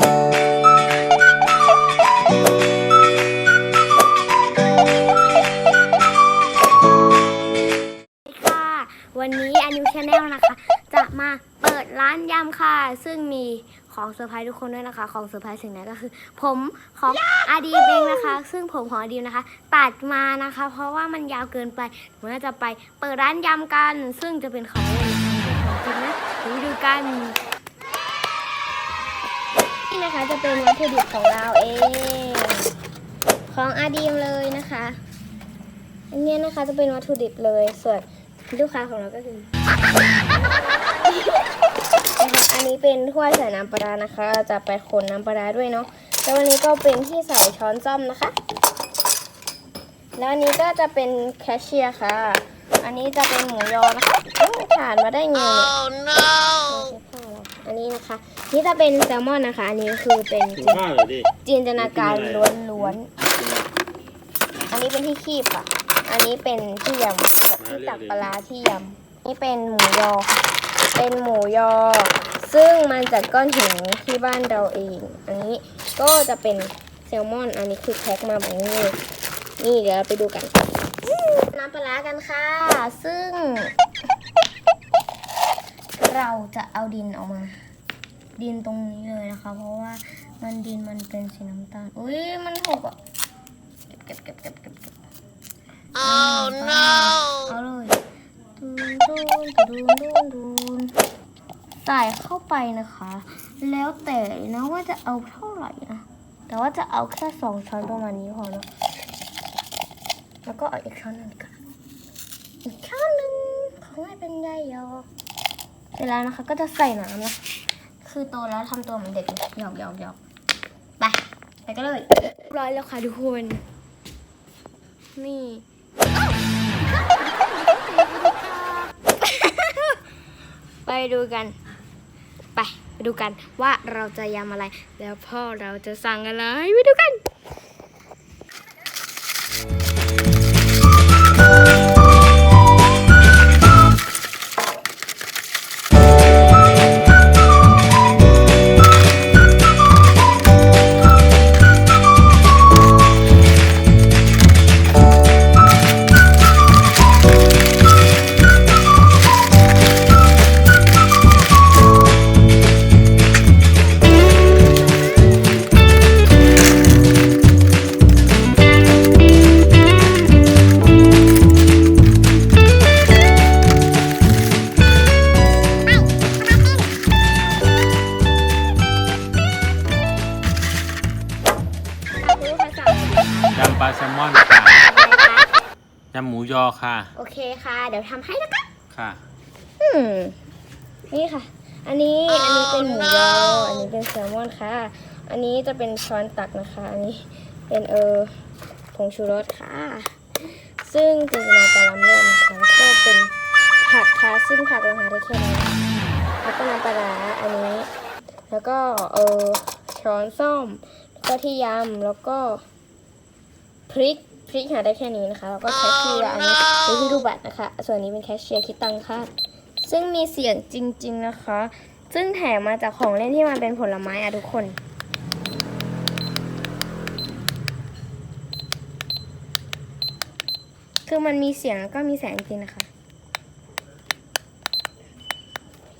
ค่ะ วันนี้อนิวชาแนลนะคะ จะมาเปิดร้านยำค่ะ ซึ่งมีของเซอร์ไพรส์ทุกคนด้วยนะคะ ของเซอร์ไพรส์สิ่งนั้นก็คือ ผมของอาดีเองนะคะ ซึ่งผมของอาดีนะคะ ตัดมานะคะ เพราะว่ามันยาวเกินไปหนูน่าจะไปเปิดร้านยำกัน ซึ่งจะเป็นของเล่นนะคะของจริงนะดี๋ยวไปดูกัน นี่นะคะจะเป็นวัตถุดิบของเราเอง ของอาดีมเลยนะคะ อันนี้นะคะจะเป็นวัตถุดิบเลย ส่วนลูกค้าของเราก็คือ อันนี้เป็นถ้วยใส่น้ำปลานะคะ จะไปคนน้ำปลาด้วยเนาะ แล้ววันนี้ก็เป็นที่ใส่ช้อนซ่อมนะคะ แล้วอันนี้ก็จะเป็นแคชเชียร์ค่ะ อันนี้จะเป็นหมูยอนะคะผ่านมาได้ไงเนี่ย นนี้นะคะ นี่จะเป็นแซลมอนนะคะ อันนี้คือเป็นถึงข้าวเหรอดิจินตนาการล้วนๆ อันนี้เป็นที่คีบค่ะ อันนี้เป็นที่ยำแบบที่ตักปลาร้าที่ยำนี่เป็นหมูยอค่ะเป็นหมูยอ ซึ่งมันจากก้อนหินที่บ้านเราเอง อันนี้ก็จะเป็นแซลมอน อันนี้คือแพ็คมาแบบนี้เลยนี่เดี๋ยวเราไปดูกันน้ำปลาร้ากันค่ะ ซึ่ง เราจะเอาดินออกมา ดินตรงนี้เลยนะคะ เพราะว่ามันดินมันเป็นสีน้ำตาลอุ้ยมันหกอะเก็บเก็บเก็บเก็บเก็บ oh no เอาเลยดูนดูนดูนดูนดูนใส่เข้าไปนะคะ แล้วแต่นะว่าจะเอาเท่าไหร่นะแต่ว่าจะเอาแค่สองช้อนประมาณนี้พอเนอะแล้วก็เอาอีกช้อนหนึ่งกันอีกช้อนหนึ่งของให้เป็นใยยอ เสร็จแล้วนะคะ ก็จะใส่น้ำนะคือโตแล้วทำตัวเหมือนเด็กหยอกหยอกหยอกไปไปกันเลยร้อยแล้วค่ะทุกคน นี่ไปดูกัน ไปไปดูกันว่าเราจะยำอะไร แล้วพ่อเราจะสั่งอะไรไปดูกัน ปลาแซลมอนค่ะคะยำหมูยอค่ะ โอเคค่ะ เดี๋ยวทำให้นะคะค่ะ อืมนี่ค่ะ อันนี้อันนี้เป็นหมูยอ อันนี้เป็นแซลมอนค่ะ อันนี้จะเป็นช้อนตักนะคะ อันนี้เป็นเออผงชูรสค่ะ ซึ่งจินตนาการล้ำเลิศนะคะแล้วก็เป็นผักค่ะ ซึ่งผักเราหาได้แค่นี้แล้วก็น้ำปลาร้าอันนี้ แล้วก็เออช้อนส้อมแล้วก็ที่ยำแล้วก็ พริกพริกหาได้แค่นี้นะคะ แล้วก็แคชเชียร์อันนี้เป็นที่รูปบัตรนะคะ ส่วนนี้เป็นแคชเชียร์คิดตังค่ะ ซึ่งมีเสียงจริง ๆนะคะ ซึ่งแถมมาจากของเล่นที่มันเป็นผลไม้อะทุกคนคือมันมีเสียงแล้วก็มีแสงจริงนะคะ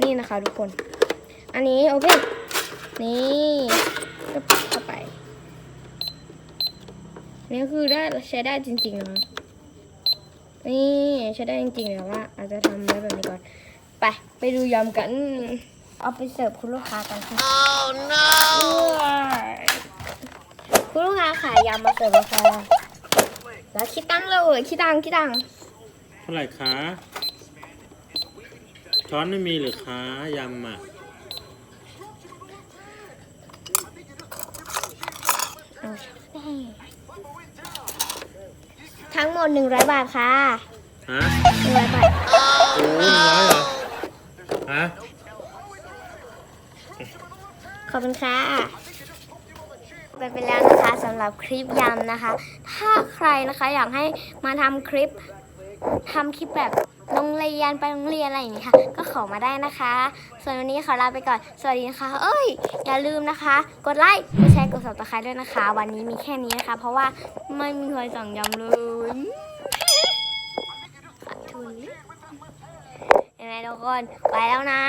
นี่นะคะทุกคน อันนี้โอเคนี่ นี่คือได้ใช้ได้จริงๆนะคะนี่ใช้ได้จริงๆแต่ว่า อาจจะทำได้แบบนี้ก่อน ไป ไปดูยำกัน เอาไปเสิร์ฟคุณลูกค้ากันค่ะ oh no คุณลูกค้าขายยำมาเสิร์ฟแล้วค่ะแล้วคิดตังค์เลยคิดตังค์คิดตังค์เท่าไหร่คะช้อนไม่มีหรือคะยำอะเอา ทั้งหมดหนึ่งร้อยบาทค่ะฮะหนึ่งร้อยบาทโอ้หนึ่งร้อยเหรอฮะขอบคุณค่ะไปไปแล้วนะคะสำหรับคลิปยำนะคะ ถ้าใครนะคะอยากให้มาทำคลิปทำคลิปแบบ โรงเรียนไปโรงเรียนอะไรอย่างนี้ค่ะ ก็ขอมาได้นะคะ ส่วนวันนี้ขอลาไปก่อน สวัสดีนะคะ เอ้ย อย่าลืมนะคะ กดไลค์ กดแชร์ กด subscribe ด้วยนะคะ วันนี้มีแค่นี้นะคะ เพราะว่าไม่มีใครสั่งยำเลยขาดทุนยังไงทุกคน ไปแล้วนะ